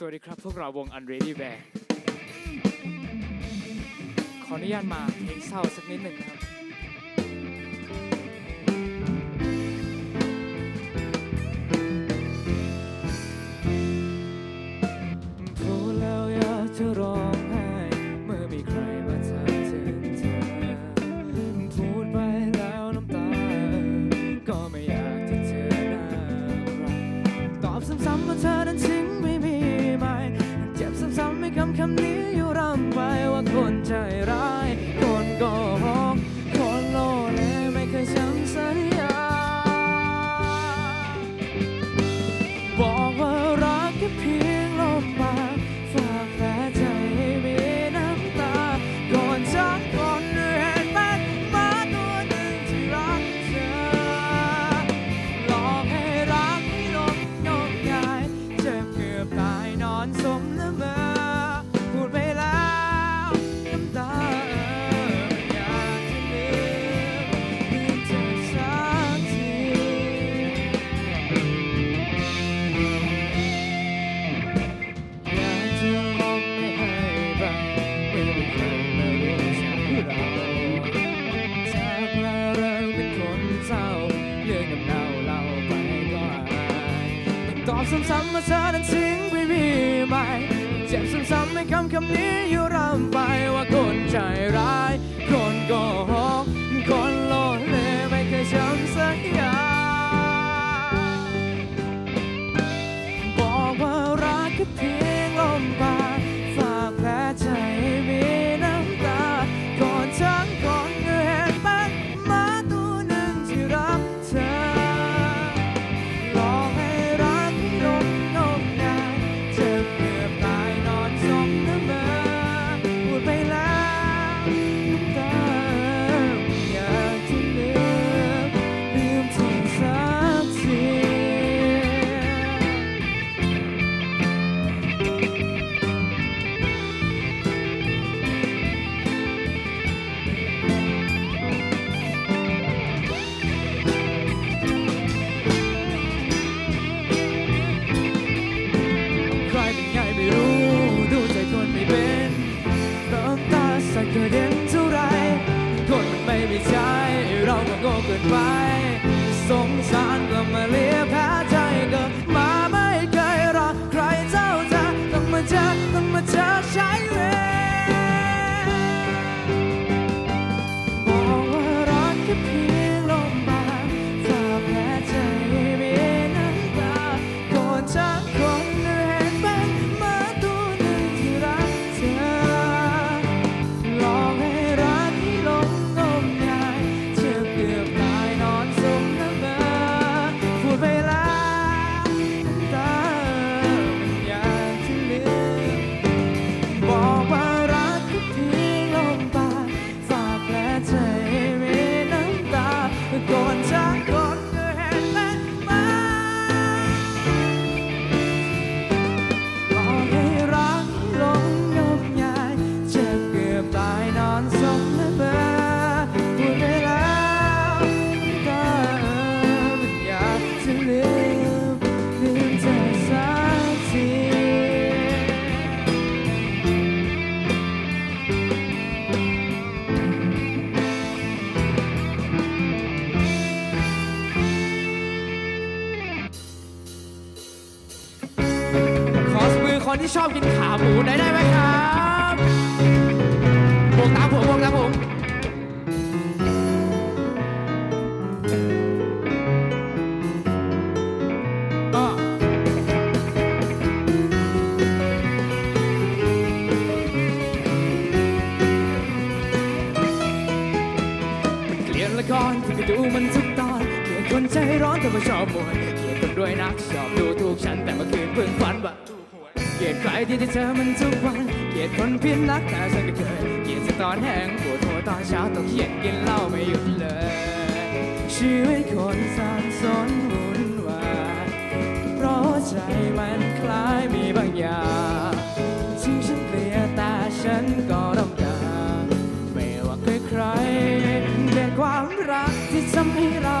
สวัสดีครับ พวกเราวง Unready Band ขออนุญาตมาเพลงเศร้าสักนิดหนึ่งครับ ว่าเธอนั้นทิ้งไปมีใหม่เจ็บซ้ำๆในคำคำนี้อยู่รำไปว่าคนใจร้าย คนโกหก เราก็โง่เกินไป สงสารก็มาเลียแพ้ นที่ชอบกินขาหมูได้ได้ไหมครับวงตามผมวงตามผมละครที่ก็ดูมันทุกตอนเกลียดคนใจร้อนแต่มาชอบมวยเกลียดคนด้วยนักชอบดูถูกฉันแต่เมื่อคืนเพิ่งฝันว่า ลียดใครที่ที่เจอมันทุกวัน เกลียดคนเพี้ยนรักแต่ฉันก็เคย เกลียดตอนแห้งปวดหัวตอนเช้าต้องเครียดกินเหล้าไม่หยุดเลย ชีวิตคนสับสนวุ่นวายเพราะใจมันคล้ายมีบางอย่างที่ฉันเกลียดแต่ฉันก็ต้องการไม่ว่าใครใครเกลียดความรักที่ทำให้เรา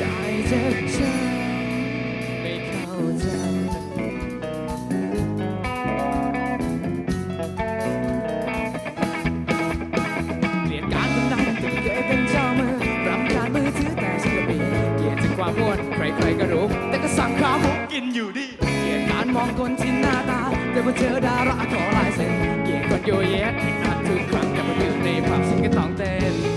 ใจเจ็บช้ำไม่เข้าใจเกลียดการพนันถึงเคยเป็นเจ้ามือรำคาญมือถือแต่ฉันก็มีเกลียดถึงความม่วนใครๆก็รู้ แต่ก็สั่งข้าวหมูกินอยู่ดีเกลียดการมองคนที่หน้าตา แต่พอเจอดาราขอลายเซ็นเกลียดคนโยเยสที่อัดทุกครั้งกับมาดื่ในผับฉันก็ต้องเต้น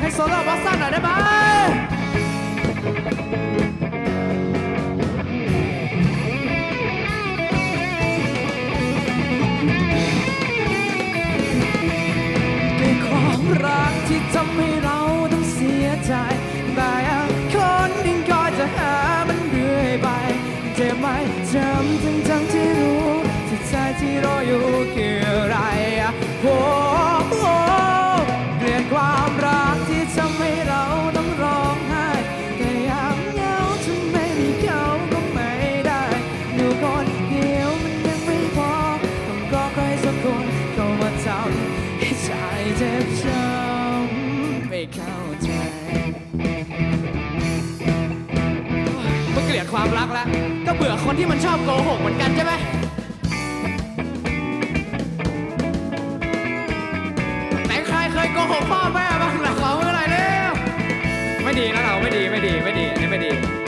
งให้โซโล่บอสซันหน่อยได้ไหมในความรักที่ทำให้เราต้องเสียใจแต่คนหนึ่งก็จะหามันเรื่อยไปเจ็บไหมจำทั้งทั้งที่รู้สุดท้ายที่รออยู่คืออะไรโอ้ เจ็บช้ำไม่เข้าใจมันเกลียดความรักแล้ว ก็เบื่อคนที่มันชอบโกหกเหมือนกันใช่ไหมไหนใครเคยโกหกพ่อแม่บ้างล่ะขอมือหน่อยเร็วไม่ดีนะเราไม่ดีไม่ดีไม่ดีอันนี้ไม่ดี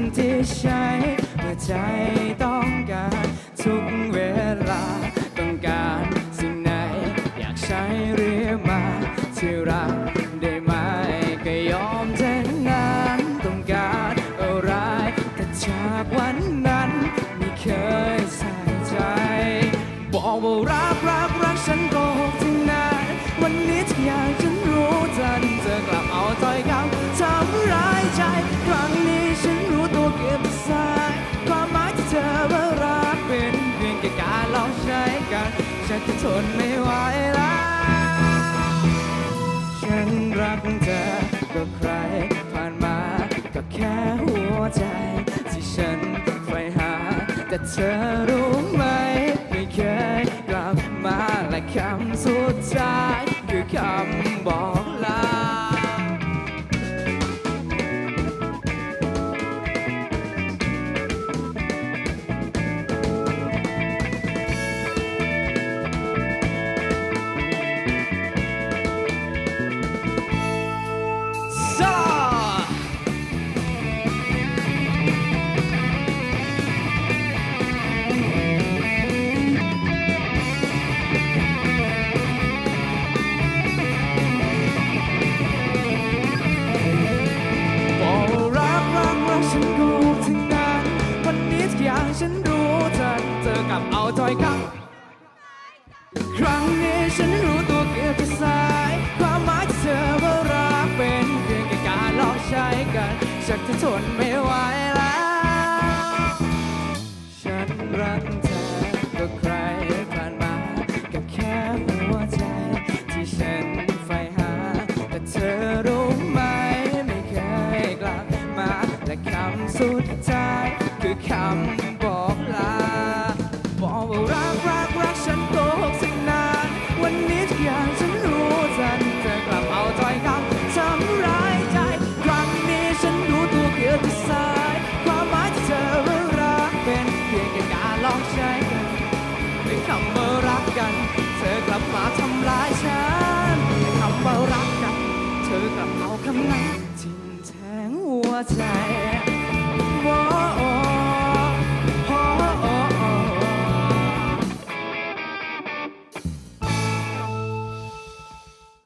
ำที่ใช้เมื่อใจต้องการทุกเวลาต้องการสิ่งไหน อยากใช้เรียมาที่รักได้ไหมก็ยอมแทนนั้นต้องการอะไรแต่จากวันนั้นไม่เคยใส่ใจ บอกว่ารักรักรักฉันโกากเธอก็ใครผ่านมา ก็แค่หัวใจ ที่ฉันใฝ่หา แต่เธอรู้ ฉันจะทนไม่ไหวแล้ว ฉันรักเธอก็ใครผ่านมาก็แค่หัวใจที่ฉันใฝ่หา แต่เธอรู้ไหมไม่เคยกลับมา และคำสุดท้ายคือคำบอกลา คำว่ารักกัน เธอกลับมาทำลายฉันแต่คำว่ารักกัน เธอกลับเอาคำนั้นทิ่มแทงหัวใจ